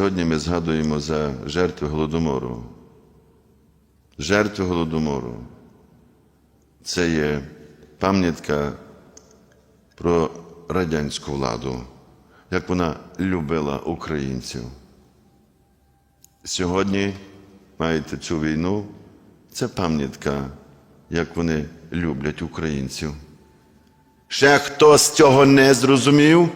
Сьогодні ми згадуємо за жертви Голодомору. Жертви Голодомору. Це є пам'ятка про радянську владу, як вона любила українців. Сьогодні маєте цю війну, це пам'ятка, як вони люблять українців. Ще хтось цього не зрозумів?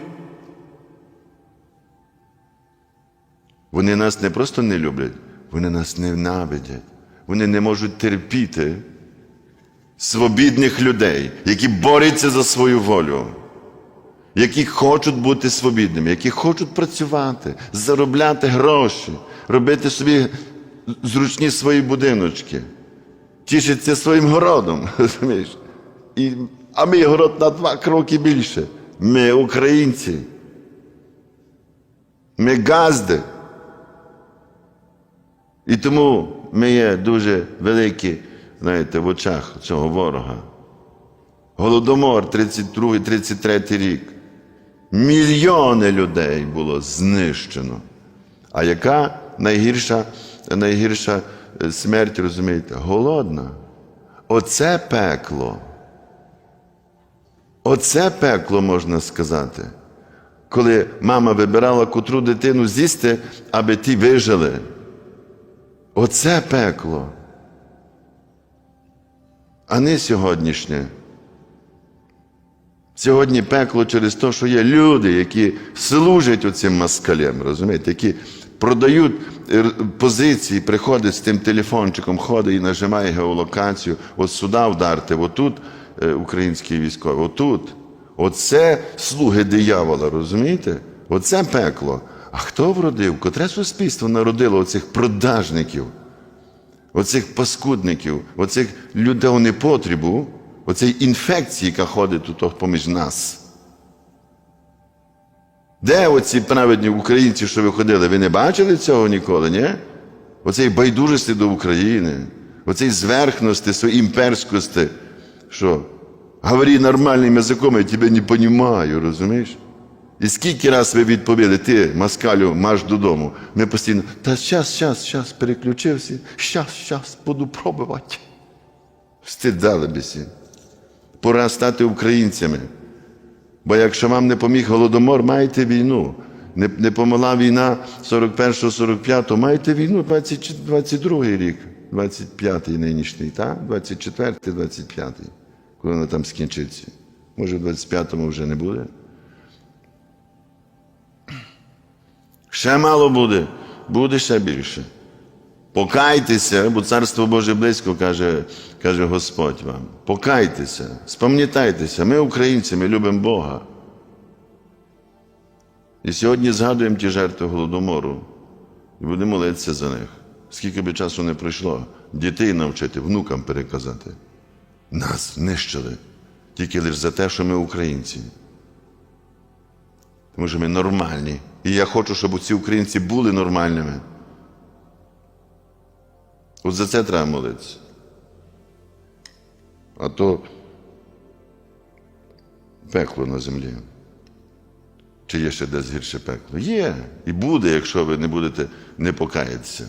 Вони нас не просто не люблять, вони нас ненавидять. Вони не можуть терпіти свобідних людей, які борються за свою волю, які хочуть бути свобідними, які хочуть працювати, заробляти гроші, робити собі зручні свої будиночки, тішитися своїм городом. розумієш? І, а мій город на два кроки більше. Ми українці. Ми газди. І тому ми є дуже великі, знаєте, в очах цього ворога. Голодомор 32-33 рік. Мільйони людей було знищено. А яка найгірша, найгірша е, смерть, розумієте? Голодна. Оце пекло. Оце пекло можна сказати. Коли мама вибирала котру дитину з'їсти, аби ті вижили. Оце пекло. А не сьогоднішнє. Сьогодні пекло через те, що є люди, які служать оцим москалям, розумієте, які продають е, позиції, приходить з тим телефончиком, ходить і нажимає геолокацію, от сюди вдарте, отут е, українські військові, отут. Оце слуги диявола, розумієте? Оце пекло. А хто вродив? Котре суспільство народило оцих продажників, оцих паскудників, оцих людей непотрібу, оцей інфекції, яка ходить тут поміж нас. Де оці праведні українці, що виходили? Ви не бачили цього ніколи, ні? Оцей байдужості до України, оцей зверхності, своєї імперськості, що говори нормальним язиком, я тебе не розумію, розумієш? І скільки раз ви відповіли, ти, москалю, марш додому. Ми постійно, та щас, щас, щас, переключився, щас, щас, буду пробувати. Стидали бісі. Пора стати українцями. Бо якщо вам не поміг голодомор, маєте війну. Не, не помогла війна 41-45, маєте війну 20, 22 рік, 25-й нинішній, так? 24-й, 25-й, коли вона там скінчиться. Може, в 25-му вже не буде. Ще мало буде, буде ще більше. Покайтеся, бо Царство Боже близько, каже, каже Господь вам. Покайтеся, спам'ятайтеся, ми українці, ми любимо Бога. І сьогодні згадуємо ті жертви Голодомору і будемо молитися за них. Скільки би часу не пройшло, дітей навчити, внукам переказати. Нас нищили тільки лише за те, що ми українці. Тому що ми нормальні. І я хочу, щоб ці українці були нормальними. От за це треба молитися. А то пекло на землі. Чи є ще десь гірше пекло? Є. І буде, якщо ви не будете не покаятися.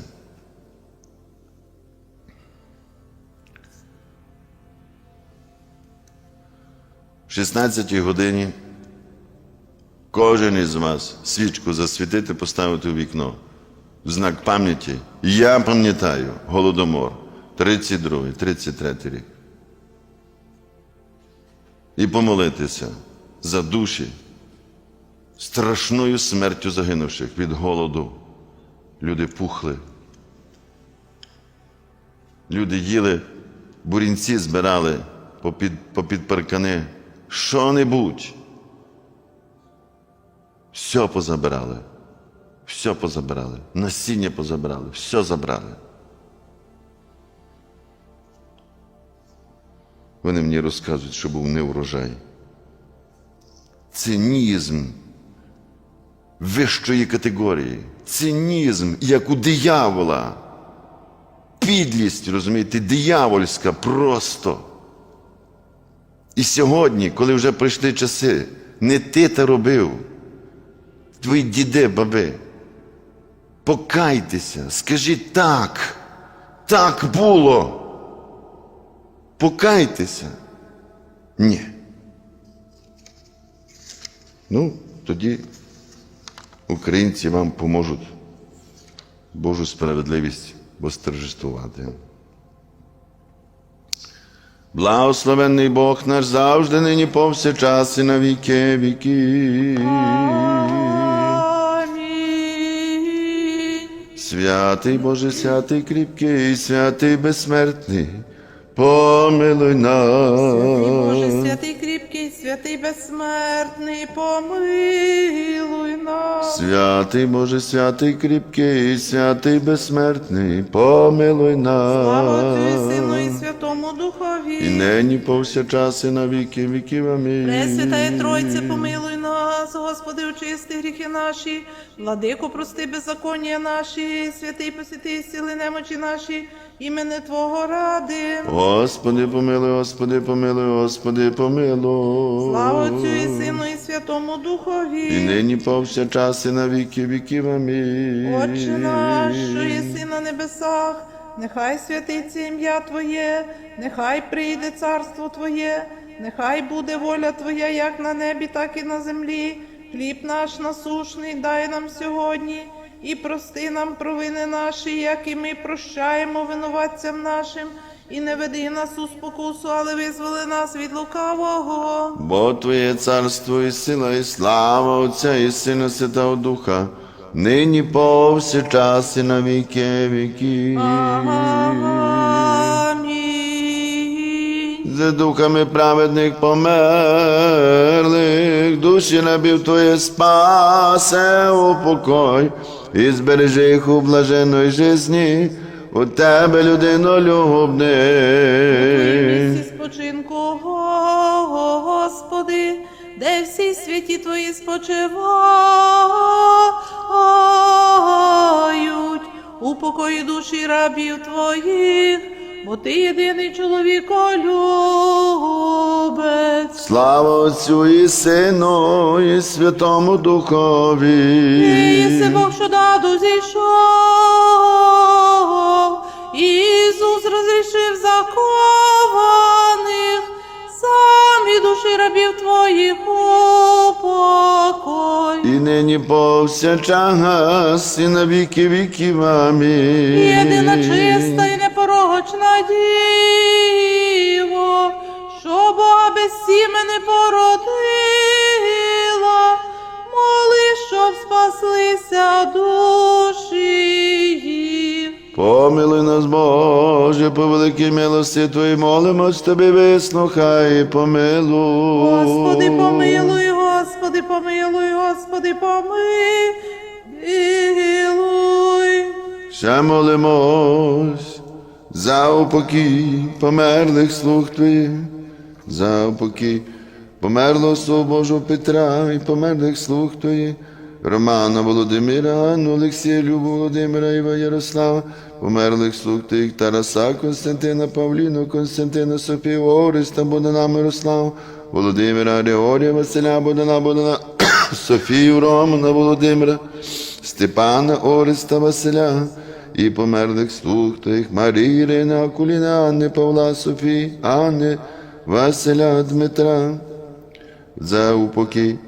В 16 годині кожен із вас свічку засвітити, поставити у вікно в знак пам'яті. Я пам'ятаю Голодомор 32, 33 рік. І помолитися за душі страшною смертю загинувших від голоду. Люди пухли. Люди їли, бурінці збирали попід, попід паркани. Що-небудь. Все позабирали. Все позабирали. Насіння позабирали, все забрали. Вони мені розказують, що був неврожай. Цинізм вищої категорії. Цинізм, як у диявола. Підлість, розумієте, диявольська просто. І сьогодні, коли вже прийшли часи, не ти те робив, твої діди, баби. Покайтеся, скажіть так, так було. Покайтеся. Ні. Ну, тоді українці вам поможуть Божу справедливість восторжествувати. Благословенний Бог наш завжди, нині повсякчас і на віки віки. Святий Боже, святий кріпкий, святий безсмертний, помилуй нас. Святий Боже, святий кріпкий, святий безсмертний, помилуй нас. Святий Боже, святий кріпкий, святий безсмертний, помилуй Слава Отцю. Сину і Святому Духові, І нині повсякчас і на віки віків. Амінь. Пресвятає Тройце, помилуй нас, Господи, очисти гріхи наші, владико, прости беззаконня наші, святий посвяти, сіли немочі наші, імени Твого ради. Господи, помилуй, Господи, помилуй, Господи, помилуй. Слава Отцю і Сину і Святому Духові. І нині повсякчас і на віки віків. Амінь. Отче наш, що єси на небесах, нехай святиться ім'я Твоє, нехай прийде царство Твоє, нехай буде воля Твоя, як на небі, так і на землі. Хліб наш насушний дай нам сьогодні, і прости нам провини наші, як і ми прощаємо винуватцям нашим, і не веди нас у спокусу, але визволи нас від лукавого. Бо Твоє царство і сила, і слава Отця і Сина Святого Духа, нині повсякчас і на віки віків. Амінь. За духами праведних померлих, душі набів Твоє спасе упокой, і збережи їх у блаженої жизні, у Тебе, людино любний. спочинку, Господи, де всі святі Твої спочивають, у душі рабів Твоїх, бо Ти єдиний чоловіколюбець. Слава Отцю і Сину, і Святому Духові. Ти єси Бог, що даду зійшов, Ісус розрішив закованих, сам і душі рабів твоїх упокой. І нині повсякчас, і на віки віків. Амінь. Єдина чиста і непорочна діво, що Бога без сімени породила, моли, щоб спаслися душі їх. Помилуй нас, Боже, по великій милості Твої, молимось Тобі, вислухай, і помилуй. Господи, помилуй, Господи, помилуй, Господи, помилуй. Ще молимось за упокій померлих слуг Твоїх, за упокій померлого слуг Божого Петра і померлих слуг Твоїх, Романа Володимира, Анну, Олексія, Любу Володимира, Іва Ярослава, померлих слуг Твоїх, Тараса, Константина, Павліну, Константина, Софію, Ориста, Богдана, Мирослава, Володимира, Григорія, Василя, Богдана, Богдана, Софію, Романа, Володимира, Степана, Ореста, Василя, і померлих слуг Твоїх, Марії, Ірина, Акуліна, Анни, Павла, Софії, Анни, Василя, Дмитра, за упокій.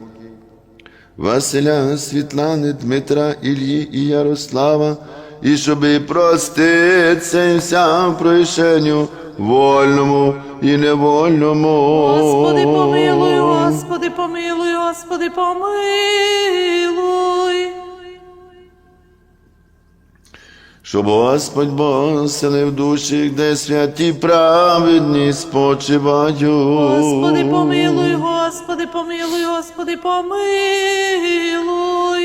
Василя, Світлани, Дмитра, Іллі і Ярослава, і щоби проститься і вся прощенню вольному і невольному. Господи, помилуй, Господи, помилуй, Господи, помилуй. Щоб Господь Бог селив душі, де святі праведні спочивають. Господи, помилуй, Господи, помилуй, Господи, помилуй.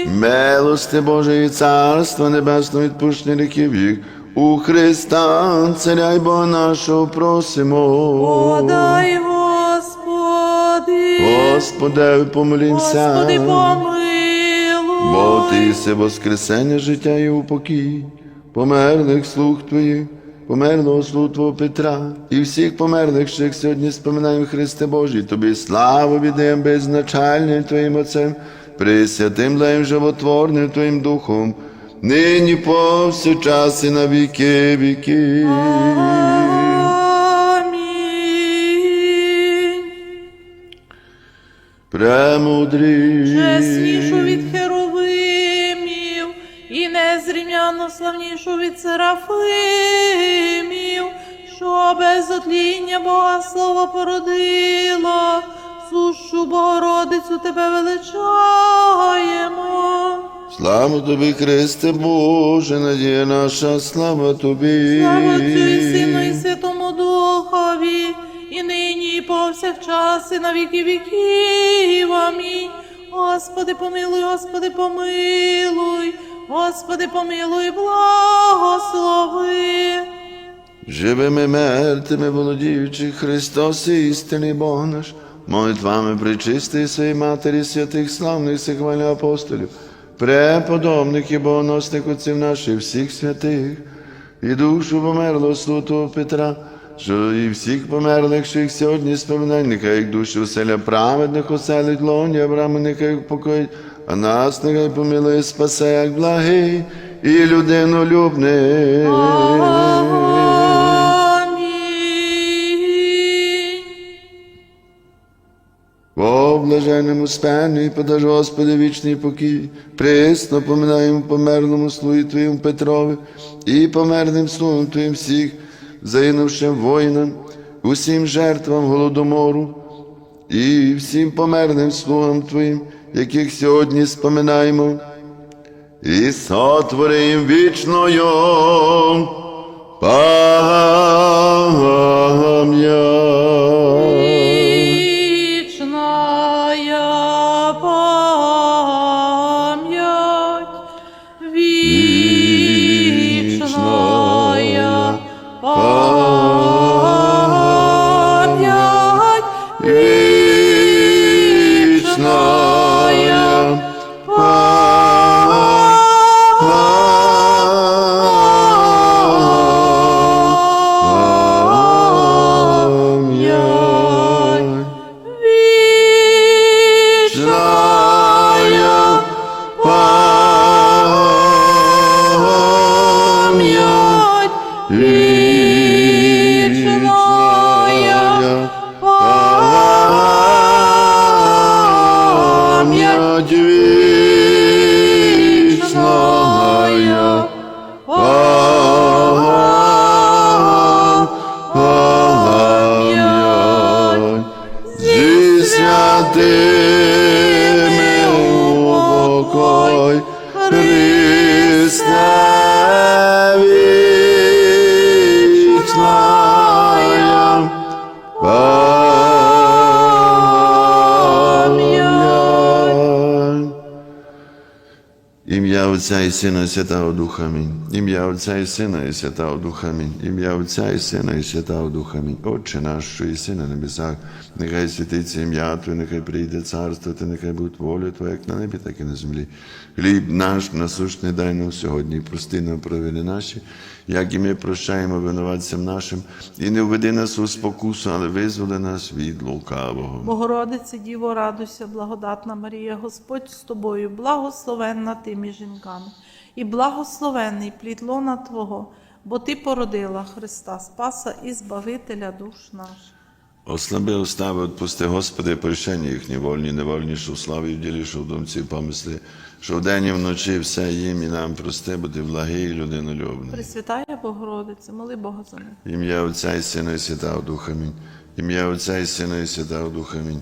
Милости Боже і царства небесного відпущення гріхів їх. У Христа, Царя й Бога нашого просимо. Подай, Господи, Господи, помолімся. Господи, помилуй. Бо ти єси воскресення життя і упокій, померлих слуг Твоїх, померлого слуг Твого Петра, і всіх померлих, що їх сьогодні споминаємо Христе Божий, Тобі славу віддаємо беззначальним Твоїм Отцем, присвятим Леєм животворним Твоїм Духом, нині повсякчас і на віки віки. Премудрий. Чеснішу від незрівняно славнішу від серафимів, що без отління Бога Слово породило, сущу Богородицю тебе величаємо. Слава тобі, Христе Боже, надія наша, слава тобі. Слава Отцю і Сину і Святому Духові, і нині, і повсякчас, і на віки віків. Амінь. Господи, помилуй, Господи, помилуй, Господи, помилуй, благослови. Живими мертвими, володіючи Христос, і істинний Бог наш, молитвами причистої своєї Матері, святих славних сихвальних апостолів, преподобних і богоносних отців наших, всіх святих, і душу померлого святого Петра, що і всіх померлих, що їх сьогодні споминай, нехай їх душі оселя праведних оселить лоні, Авраама нехай їх покоїть, а нас нехай помилує, спасе, як благий і людинолюбний. Амінь. О, блаженному спенні, подаж Господи вічний покій, присно поминаємо померлому слугі Твоєму Петрові і померлим слугам Твоїм всіх, загинувшим воїнам, усім жертвам голодомору і всім померлим слугам Твоїм, яких сьогодні споминаємо, і сотворим вічною пам'ять. Вечная Отця і Сина і Святого Духа Амінь. Ім'я Отця і Сина і Святого Духа Амінь. Ім'я Отця і Сина і Святого Духа Амінь. Отче наш, що і на небесах, нехай святиться ім'я Твоє, нехай прийде царство, Твоє, нехай буде воля Твоя, як на небі, так і на землі. Хліб наш насущний дай нам сьогодні, прости нам провини наші, як і ми прощаємо винуватцям нашим, і не введи нас у спокусу, але визволи нас від лукавого. Богородице, Діво, радуйся, благодатна Марія, Господь з тобою, благословенна ти між жінками, і благословенний плід лона Твого, бо Ти породила Христа Спаса і Збавителя душ наших. Ослаби устави, отпусти, Господи, прощення їхні вольні, невольні, що в славі в ділі, що в думці і помислі, що вдень і вночі все їм і нам прости, бо ти благий і людинолюбний. Пресвятая Богородице, моли Бога за них. Ім'я Отця і Сина і Святого Духа Амінь. Ім'я Отця і Сина і Святого Духа Амінь.